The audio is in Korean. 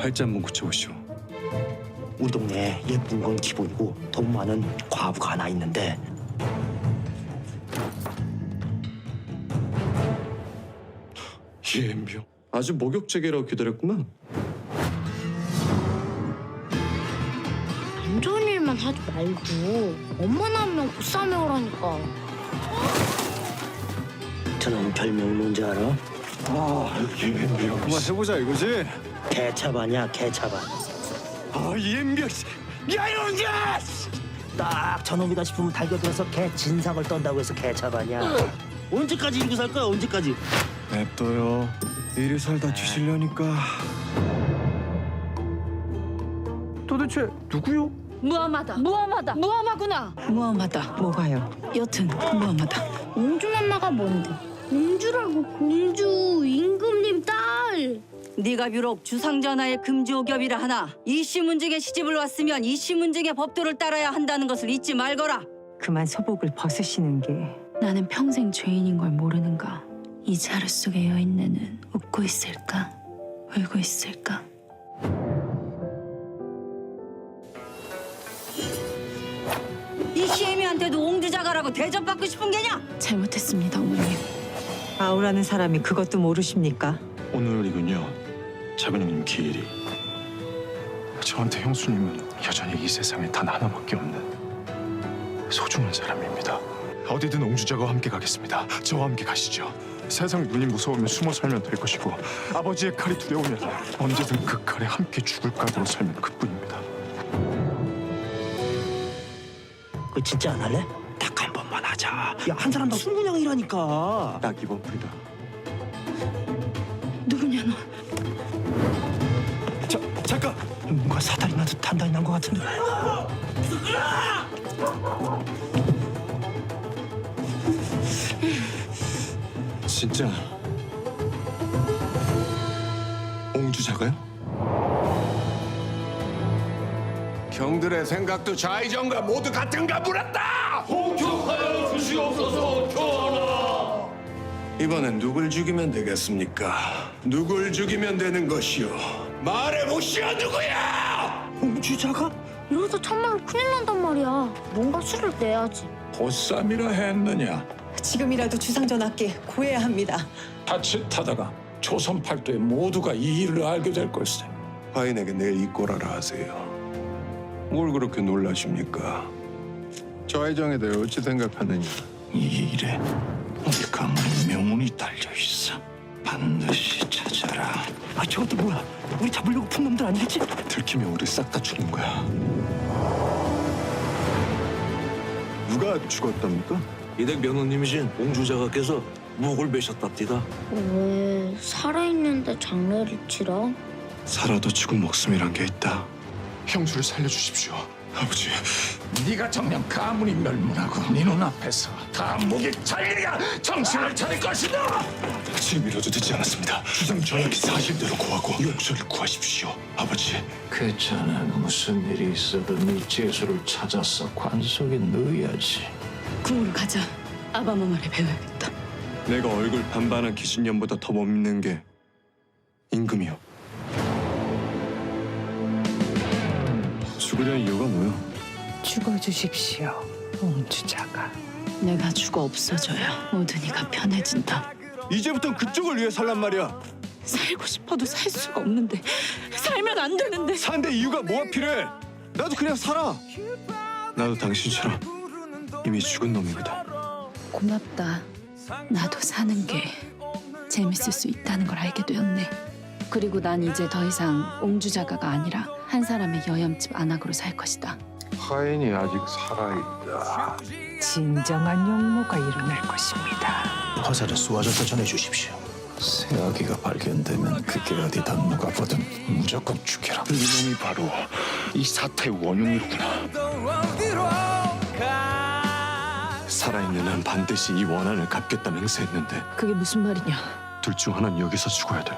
발자 한번 고쳐보시오. 우리 동네에 예쁜 건 기본이고 돈 많은 과부가 하나 있는데 예엠병. 아주 목욕제계라고 기다렸구만. 안 좋은 일만 하지 말고 엄마나 하면 보쌈해 오라니까. 저놈 별명이 뭔지 알아? 아, 예엠병. 한번 해보자 이거지? 개차반이야 개차반 아. 야, 이놈 야! 딱 저놈이다 싶으면 달겨들어서 개 진상을 떤다고 해서 개차반이야 언제까지 이러고 살 거야 언제까지 냅둬요. 이리 살다 뒤질려니까. 도대체 누구요? 무함하다. 무함하다. 무함하구나. 무엄하다. 뭐가요? 여튼 무엄하다. 공주맘마가 뭔데? 공주라고 공주 임금님 딸. 네가 비록 주상전하의 금주오겹이라 하나 이씨 문직에 시집을 왔으면 이씨 문직의 법도를 따라야 한다는 것을 잊지 말거라. 그만 소복을 벗으시는 게 나는 평생 죄인인 걸 모르는가 이 자루 속의 여인네는 웃고 있을까 울고 있을까 이씨 애미한테도 옹주자가라고 대접받고 싶은 게냐? 잘못했습니다 어머님 아우라는 사람이 그것도 모르십니까? 오늘이군요. 자그님님 기일이. 저한테 형수님은 여전히 이 세상에 단 하나밖에 없는 소중한 사람입니다. 어디든 옹주자와 함께 가겠습니다. 저와 함께 가시죠. 세상 눈이 무서우면 숨어 살면 될 것이고 아버지의 칼이 두려우면 언제든 그 칼에 함께 죽을 각오로 살면 그뿐입니다. 그 진짜 안 할래? 딱한 번만 하자 야 한 사람당 스무 명이라니까 딱 이번 풀이다. 누구냐 너 자, 잠깐. 뭔가 사달이 나서 단단히 난 것 같은데 진짜 옹주자가요? 경들의 생각도 좌이정과 모두 같은가 물었다. 이번엔 누굴 죽이면 되겠습니까? 누굴 죽이면 되는 것이오? 말해 보시오 누구야? 홍주자가? 이러다 참말로 큰일 난단 말이야. 뭔가 수를 내야지. 보쌈이라 했느냐? 지금이라도 주상전하께 구해야 합니다. 자칫하다가 조선 팔도에 모두가 이 일을 알게 될 걸세. 화인에게 내일 이꼬라라 하세요. 뭘 그렇게 놀라십니까? 좌회정에 대해 어찌 생각하느냐? 이 일에 저것도 뭐야 우리 잡으려고 푼 놈들 아니겠지? 들키면 우리 싹 다 죽는 거야. 누가 죽었답니까? 이댁 며느님이신 옹주자가께서 목을 매셨답니다. 왜 살아있는데 장례를 치러? 살아도 죽은 목숨이란 게 있다. 형수를 살려주십시오. 아버지, 네가 정녕 가문이 멸문하고 네 눈앞에서 다 목이 잘리야 정신을 차릴 것이다. 지금이라도 늦지 않았습니다. 주상 전하께 사실대로 구하고 용서를 구하십시오. 아버지, 괜찮아 무슨 일이 있어도 네 재수를 찾아서 관속에 넣어야지. 궁으로 가자 아바마 말에 배워야겠다 내가 얼굴 반반한 기신년보다 더 못 믿는 게 임금이요. 죽으려는 이유가 뭐야? 죽어주십시오, 옹주자가. 내가 죽어 없어져야 모든 이가 편해진다 이제부턴 그쪽을 위해 살란 말이야. 살고 싶어도 살 수가 없는데 살면 안 되는데 산데 이유가 뭐가 필요해? 나도 그냥 살아. 나도 당신처럼 이미 죽은 놈이거든. 고맙다 나도 사는 게 재밌을 수 있다는 걸 알게 되었네 그리고 난 이제 더 이상 옹주자가가 아니라 한 사람의 여염집 안악으로 살 것이다 화인이 아직 살아있다. 진정한 용모가 일어날 것입니다. 화살은 쏘아져서 전해주십시오. 새 아기가 발견되면 그게 어디다 누가 보든 무조건 죽여라. 이놈이 바로 이 사태의 원흉이로구나. 살아있는 한 반드시 이 원한을 갚겠다 맹세했는데 그게 무슨 말이냐 둘 중 하나는 여기서 죽어야 돼.